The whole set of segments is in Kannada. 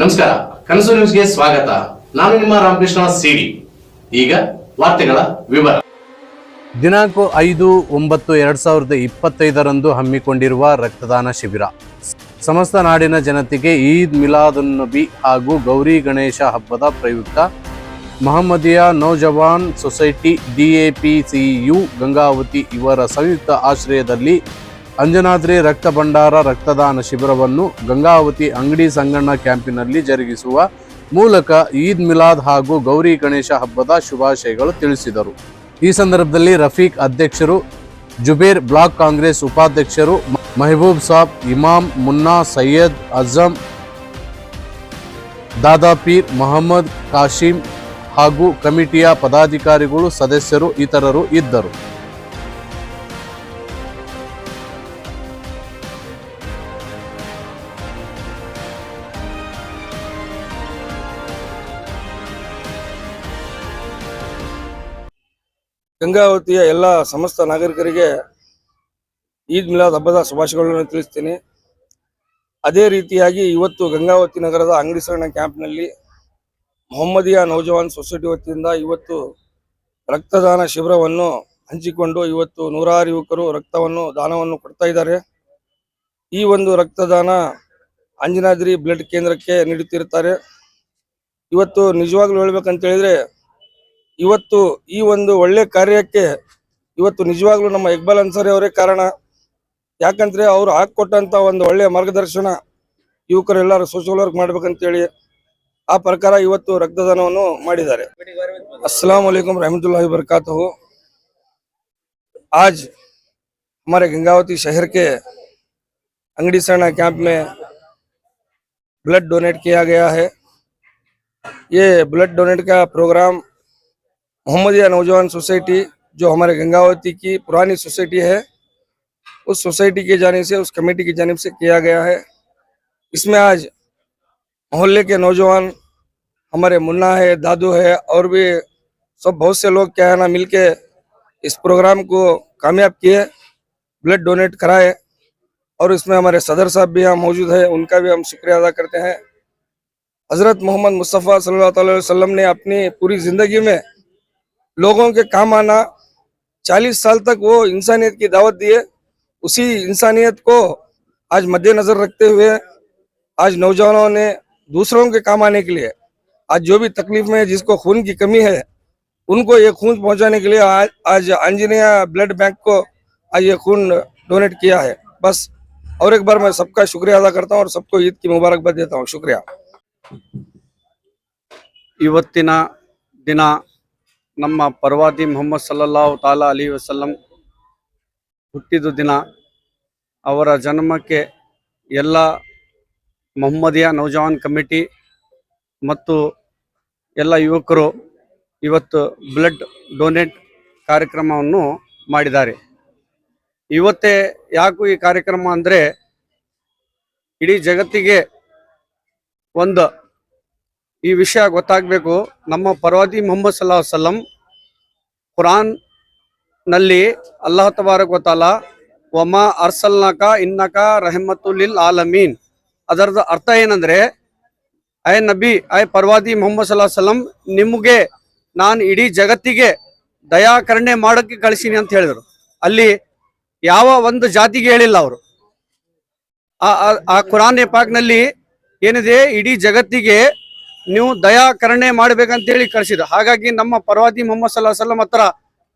ನಮಸ್ಕಾರ, ಕನಸು ನ್ಯೂಸ್ಗೆ ಸ್ವಾಗತ. ನಾನು ನಿಮ್ಮ ರಾಮಕೃಷ್ಣ ಸಿಡಿ. ಈಗ ವಾರ್ತೆಗಳ ವಿವರ. ದಿನಾಂಕ ಐದು ಒಂಬತ್ತು ಎರಡ್ ಸಾವಿರದ ಇಪ್ಪತ್ತೈದರಂದು ಹಮ್ಮಿಕೊಂಡಿರುವ ರಕ್ತದಾನ ಶಿಬಿರ. ಸಮಸ್ತ ನಾಡಿನ ಜನತೆಗೆ ಈದ್ ಮಿಲಾದುನ್ ನಬಿ ಹಾಗೂ ಗೌರಿ ಗಣೇಶ ಹಬ್ಬದ ಪ್ರಯುಕ್ತ ಮಹಮ್ಮದಿಯಾ ನೌಜವಾನ್ ಸೊಸೈಟಿ ಡಿಎಪಿಸಿಯು ಗಂಗಾವತಿ ಇವರ ಸಂಯುಕ್ತ ಆಶ್ರಯದಲ್ಲಿ ಅಂಜನಾದ್ರಿ ರಕ್ತ ಭಂಡಾರ ರಕ್ತದಾನ ಶಿಬಿರವನ್ನು ಗಂಗಾವತಿ ಅಂಗಡಿ ಸಂಗಣ್ಣ ಕ್ಯಾಂಪಿನಲ್ಲಿ ಜರುಗಿಸುವ ಮೂಲಕ ಈದ್ ಮಿಲಾದ್ ಹಾಗೂ ಗೌರಿ ಗಣೇಶ ಹಬ್ಬದ ಶುಭಾಶಯಗಳು ತಿಳಿಸಿದರು. ಈ ಸಂದರ್ಭದಲ್ಲಿ ರಫೀಕ್ ಅಧ್ಯಕ್ಷರು, ಜುಬೇರ್ ಬ್ಲಾಕ್ ಕಾಂಗ್ರೆಸ್ ಉಪಾಧ್ಯಕ್ಷರು ಮೆಹಬೂಬ್ ಸಾಬ್, ಇಮಾಮ್ ಮುನ್ನಾ, ಸೈಯದ್ ಅಜಮ್ ದಾದಾಪೀರ್ ಮೊಹಮ್ಮದ್ ಕಾಶಿಂ ಹಾಗೂ ಕಮಿಟಿಯ ಪದಾಧಿಕಾರಿಗಳು, ಸದಸ್ಯರು, ಇತರರು ಇದ್ದರು. ಗಂಗಾವತಿಯ ಎಲ್ಲ ಸಮಸ್ತ ನಾಗರಿಕರಿಗೆ ಈದ್ ಮಿಲಾದ್ ಹಬ್ಬದ ಶುಭಾಶಯಗಳನ್ನು ತಿಳಿಸ್ತೀನಿ. ಅದೇ ರೀತಿಯಾಗಿ ಇವತ್ತು ಗಂಗಾವತಿ ನಗರದ ಅಂಗಡಿ ಸರಣ ಕ್ಯಾಂಪ್ನಲ್ಲಿ ಮೊಹಮ್ಮದಿಯಾ ನೌಜವಾನ್ ಸೊಸೈಟಿ ವತಿಯಿಂದ ಇವತ್ತು ರಕ್ತದಾನ ಶಿಬಿರವನ್ನು ಹಂಚಿಕೊಂಡು ಇವತ್ತು ನೂರಾರು ಯುವಕರು ರಕ್ತವನ್ನು, ದಾನವನ್ನು ಕೊಡ್ತಾ ಇದ್ದಾರೆ. ಈ ಒಂದು ರಕ್ತದಾನ ಅಂಜನಾದ್ರಿ ಬ್ಲಡ್ ಕೇಂದ್ರಕ್ಕೆ ನೀಡುತ್ತಿರುತ್ತಾರೆ. ಇವತ್ತು ನಿಜವಾಗ್ಲೂ ಹೇಳ್ಬೇಕಂತ ಹೇಳಿದ್ರೆ ಇವತ್ತು ಈ ಒಂದು ಒಳ್ಳೆ ಕಾರ್ಯಕ್ಕೆ ಇವತ್ತು ನಿಜವಾಗ್ಲೂ ನಮ್ಮ ಇಕ್ಬಾಲ್ ಅನ್ಸಾರಿ ಅವರೇ ಕಾರಣ ಯಾಕಂದ್ರೆ ಅವ್ರು ಹಾಕೊಟ್ಟಂತ ಒಂದು ಒಳ್ಳೆಯ ಮಾರ್ಗದರ್ಶನ ಯುವಕರೆಲ್ಲರೂ ಸೋಷಿಯಲ್ ವರ್ಕ್ ಮಾಡ್ಬೇಕಂತೇಳಿ ಆ ಪ್ರಕಾರ ಇವತ್ತು ರಕ್ತದಾನವನ್ನು ಮಾಡಿದ್ದಾರೆ अस्सलाम वालेकुम रहमतुल्लाहि वबरकातुहू आज हमारे गंगावती शहर के अंगड़ी सरना कैंप में ब्लड डोनेट किया गया है ये ब्लड डोनेट का प्रोग्राम मोहम्मदिया नौजवान सोसाइटी जो हमारे गंगावती की पुरानी सोसाइटी है, उस सोसाइटी की जाने से, उस कमेटी की जानब से किया गया है। इसमें आज मोहल्ले के नौजवान, हमारे मुन्ना है, दादू है, और भी सब बहुत से लोग क्या है ना, मिलके इस प्रोग्राम को कामयाब किए, ब्लड डोनेट कराए, और इसमें हमारे सदर साहब भी यहाँ मौजूद है, उनका भी हम शुक्रिया अदा करते हैं। हज़रत मोहम्मद मुस्तफ़ा सल्लल्लाहु अलैहि वसल्लम ने अपनी पूरी ज़िंदगी में लोगों के काम आना, चालीस साल तक वो इंसानियत की दावत दिए, उसी इंसानियत को आज मद्देनजर रखते हुए, आज नौजवानों ने दूसरों के काम आने के लिए, आज जो भी तकलीफ़ में जिसको खून की कमी है, उनको ये खून पहुँचाने के लिए आज आज आंजनेया ब्लड बैंक को आज ये खून डोनेट किया है। बस, और एक बार मैं सबका शुक्रिया अदा करता हूँ और सबको ईद की मुबारकबाद देता हूँ। शुक्रिया। इवती ನಮ್ಮ ಪರ್ವಾದಿ ಮೊಹಮ್ಮದ್ ಸಲ್ಲಲ್ಲಾಹು ತಾಲಾ ಅಲಿ ವಸಲ್ಲಂ ಹುಟ್ಟಿದ ದಿನ ಅವರ ಜನ್ಮಕ್ಕೆ ಎಲ್ಲ ಮೊಹಮ್ಮದಿಯ ನೌಜವಾನ್ ಕಮಿಟಿ ಮತ್ತು ಎಲ್ಲ ಯುವಕರು ಇವತ್ತು ಬ್ಲಡ್ ಡೊನೇಟ್ ಕಾರ್ಯಕ್ರಮವನ್ನು ಮಾಡಿದ್ದಾರೆ. ಇವತ್ತೇ ಯಾಕೂ ಈ ಕಾರ್ಯಕ್ರಮ ಅಂದರೆ ಇಡೀ ಜಗತ್ತಿಗೆ ಒಂದು ಈ ವಿಷಯ ಗೊತ್ತಾಗಬೇಕು. ನಮ್ಮ ಪರ್ವಾದಿ ಮೊಹಮ್ಮದ್ ಸಲಾ ಸಲ್ಲಂ ಕುರಾನ್ನಲ್ಲಿ ಅಲ್ಲಾಹ್ ತಬಾರಕ್ ವತಾಲ, ವಮ ಅರ್ಸಲ್ನಕ ಇನ್ನಕ ರಹಮತುಲಿಲ್ ಆಲಮೀನ್. ಅದರದ ಅರ್ಥ ಏನಂದ್ರೆ ಐ ನಬಿ ಐ ಪರ್ವಾದಿ ಮೊಹಮ್ಮದ್ ಸಲಾ ಸಲ್ಲಂ ನಿಮಗೆ ನಾನು ಇಡೀ ಜಗತ್ತಿಗೆ ದಯಾಕರಣೆ ಮಾಡೋಕ್ಕೆ ಕಳಿಸೀನಿ ಅಂತ ಹೇಳಿದರು. ಅಲ್ಲಿ ಯಾವ ಒಂದು ಜಾತಿಗೆ ಹೇಳಿಲ್ಲ ಅವರು. ಆ ಕುರಾನ್ ಪಾಕ್ನಲ್ಲಿ ಏನಿದೆ, ಇಡೀ ಜಗತ್ತಿಗೆ ನೀವು ದಯಾ ಮಾಡ್ಬೇಕಂತ ಮಾಡ್ಬೇಕಂತೇಳಿ ಕಳಿಸಿದ್ರು. ಹಾಗಾಗಿ ನಮ್ಮ ಪರ್ವಾದಿ ಮೊಹಮ್ಮದ್ ಸಲ್ಲಾ ಸಲ್ಲಂ ಹತ್ರ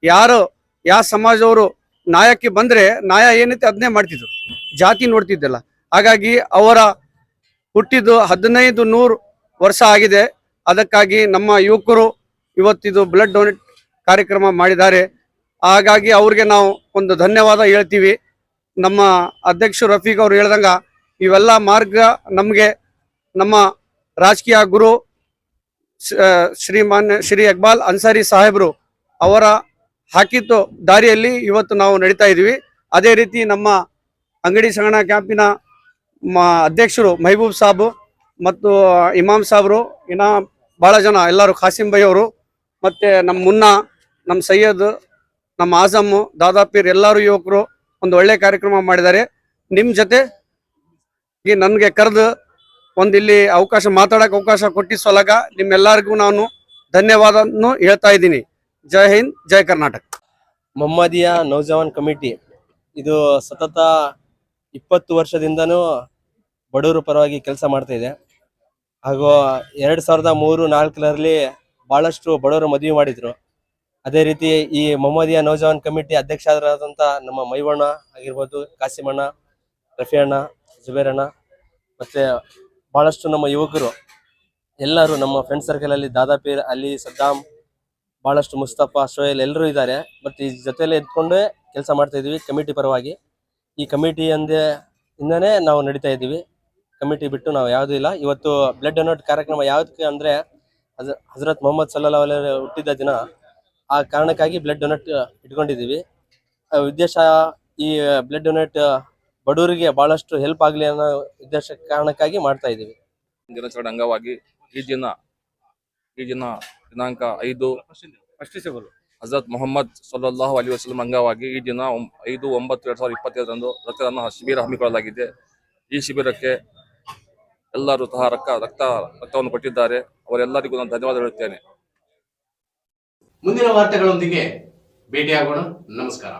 ಯಾರು ಯಾವ ಸಮಾಜವರು ನ್ಯಾಯಕ್ಕೆ ಬಂದ್ರೆ ನಾಯ ಏನೈತೆ ಅದನ್ನೇ ಮಾಡ್ತಿದ್ರು. ಜಾತಿ ನೋಡ್ತಿದ್ದಲ್ಲ. ಹಾಗಾಗಿ ಅವರ ಹುಟ್ಟಿದ್ದು ಹದಿನೈದು ನೂರು ವರ್ಷ ಆಗಿದೆ. ಅದಕ್ಕಾಗಿ ನಮ್ಮ ಯುವಕರು ಇವತ್ತಿದು ಬ್ಲಡ್ ಡೊನೇಟ್ ಕಾರ್ಯಕ್ರಮ ಮಾಡಿದ್ದಾರೆ. ಹಾಗಾಗಿ ಅವ್ರಿಗೆ ನಾವು ಒಂದು ಧನ್ಯವಾದ ಹೇಳ್ತೀವಿ. ನಮ್ಮ ಅಧ್ಯಕ್ಷ ರಫೀಕ್ ಅವರು ಹೇಳ್ದಂಗ ಇವೆಲ್ಲ ಮಾರ್ಗ ನಮಗೆ ನಮ್ಮ ರಾಜಕೀಯ ಗುರು ಶ್ರೀಮಾನ್ಯ ಶ್ರೀ ಅಕ್ಬಾಲ್ ಅನ್ಸಾರಿ ಸಾಹೇಬರು ಅವರ ಹಾಕಿತ್ತು ದಾರಿಯಲ್ಲಿ ಇವತ್ತು ನಾವು ನಡೀತಾ ಇದ್ದೀವಿ. ಅದೇ ರೀತಿ ನಮ್ಮ ಅಂಗಡಿ ಸಂಗಣ ಕ್ಯಾಂಪಿನ ಅಧ್ಯಕ್ಷರು ಮೆಹಬೂಬ್ ಸಾಬು ಮತ್ತು ಇಮಾಮ್ ಸಾಬ್ರು, ಇನ್ನ ಭಾಳ ಜನ ಎಲ್ಲರೂ ಖಾಸಿಂ ಬೈ ಅವರು ಮತ್ತೆ ನಮ್ಮ ಮುನ್ನ, ನಮ್ಮ ಸೈಯದ್, ನಮ್ಮ ಆಜಮ್ ದಾದಾಪೀರ್ ಎಲ್ಲರೂ ಯುವಕರು ಒಂದು ಒಳ್ಳೆ ಕಾರ್ಯಕ್ರಮ ಮಾಡಿದ್ದಾರೆ. ನಿಮ್ಮ ಜೊತೆ ನನಗೆ ಕರೆದು ಒಂದು ಇಲ್ಲಿ ಅವಕಾಶ, ಮಾತಾಡಕ್ಕೆ ಅವಕಾಶ ಕೊಟ್ಟಿಸೋಲಾಗ ನಿಮ್ಮೆಲ್ಲರಿಗೂ ನಾನು ಧನ್ಯವಾದವನ್ನು ಹೇಳ್ತಾ ಇದ್ದೀನಿ. ಜೈ ಹಿಂದ್, ಜೈ ಕರ್ನಾಟಕ. ಮೊಮ್ಮದಿಯ ನೌಜವಾನ್ ಕಮಿಟಿ, ಇದು ಸತತ ಇಪ್ಪತ್ತು ವರ್ಷದಿಂದನೂ ಬಡವರ ಪರವಾಗಿ ಕೆಲಸ ಮಾಡ್ತಾ ಇದೆ. ಹಾಗೂ ಎರಡು ಸಾವಿರದ ಮೂರು ನಾಲ್ಕರಲ್ಲಿ ಬಹಳಷ್ಟು ಬಡವರು ಮದುವೆ ಮಾಡಿದ್ರು. ಅದೇ ರೀತಿ ಈ ಮೊಹಮ್ಮದಿಯಾ ನೌಜವಾನ್ ಕಮಿಟಿ ಅಧ್ಯಕ್ಷರಾದಂಥ ನಮ್ಮ ಮೈವಣ್ಣ ಆಗಿರ್ಬೋದು, ಕಾಸಿಮಣ್ಣ ರಫಿ ಅಣ್ಣ ಜುಬೇರ್ ಅಣ್ಣ ಮತ್ತೆ ಬಹಳಷ್ಟು ನಮ್ಮ ಯುವಕರು, ಎಲ್ಲರೂ ನಮ್ಮ ಫ್ರೆಂಡ್ ಸರ್ಕಲಲ್ಲಿ ದಾದಾಪೀರ್ ಅಲಿ, ಸದ್ದಾಮ್, ಬಹಳಷ್ಟು ಮುಸ್ತಫಾ, ಶೋಯಲ್ ಎಲ್ಲರೂ ಇದ್ದಾರೆ. ಬಟ್ ಈ ಜೊತೆಲೆ ಇದ್ಕೊಂಡೇ ಕೆಲಸ ಮಾಡ್ತಾ ಇದೀವಿ ಕಮಿಟಿ ಪರವಾಗಿ. ಈ ಕಮಿಟಿ ಅಂದೇ ಇಂದನೇ ನಾವು ನಡೀತಾ ಇದ್ದೀವಿ. ಕಮಿಟಿ ಬಿಟ್ಟು ನಾವು ಯಾವುದೂ ಇಲ್ಲ. ಇವತ್ತು ಬ್ಲಡ್ ಡೊನೇಟ್ ಕಾರ್ಯಕ್ರಮ ಯಾವುದಕ್ಕೆ ಅಂದ್ರೆ ಹಜ- ಹಜರತ್ ಮೊಹಮ್ಮದ್ ಸಲ್ಲಾ ಅವಲ ಹುಟ್ಟಿದ ದಿನ. ಆ ಕಾರಣಕ್ಕಾಗಿ ಬ್ಲಡ್ ಡೊನೇಟ್ ಇಟ್ಕೊಂಡಿದ್ದೀವಿ. ಆ ಉದ್ದೇಶ ಈ ಬ್ಲಡ್ ಡೊನೇಟ್ ಬಡವರಿಗೆ ಬಹಳಷ್ಟು ಹೆಲ್ಪ್ ಆಗಲಿ ಅನ್ನೋ ಉದ್ದೇಶ ಕಾರಣಕ್ಕಾಗಿ ಮಾಡ್ತಾ ಇದ್ದೀವಿ. ದಿನಾಚರಣೆ ಅಂಗವಾಗಿ ಈ ದಿನ ಈ ದಿನ ದಿನಾಂಕ ಐದು ಹಜರತ್ ಮೊಹಮ್ಮದ್ ಸಲ್ಲಾಹು ಅಲಿ ವಸಲಂ ಅಂಗವಾಗಿ ಈ ದಿನ ಐದು ಒಂಬತ್ತು ಎರಡು ಸಾವಿರದ ಇಪ್ಪತ್ತೈದರಂದು ರಕ್ತದಾನ ಶಿಬಿರ ಹಮ್ಮಿಕೊಳ್ಳಲಾಗಿದೆ. ಈ ಶಿಬಿರಕ್ಕೆ ಎಲ್ಲರೂ ಸಹ ರಕ್ತ ರಕ್ತ ರಕ್ತವನ್ನು ಕೊಟ್ಟಿದ್ದಾರೆ. ಅವರೆಲ್ಲರಿಗೂ ನಾನು ಧನ್ಯವಾದ ಹೇಳುತ್ತೇನೆ. ಮುಂದಿನ ವಾರ್ತೆಗಳೊಂದಿಗೆ ಭೇಟಿಯಾಗೋಣ. ನಮಸ್ಕಾರ.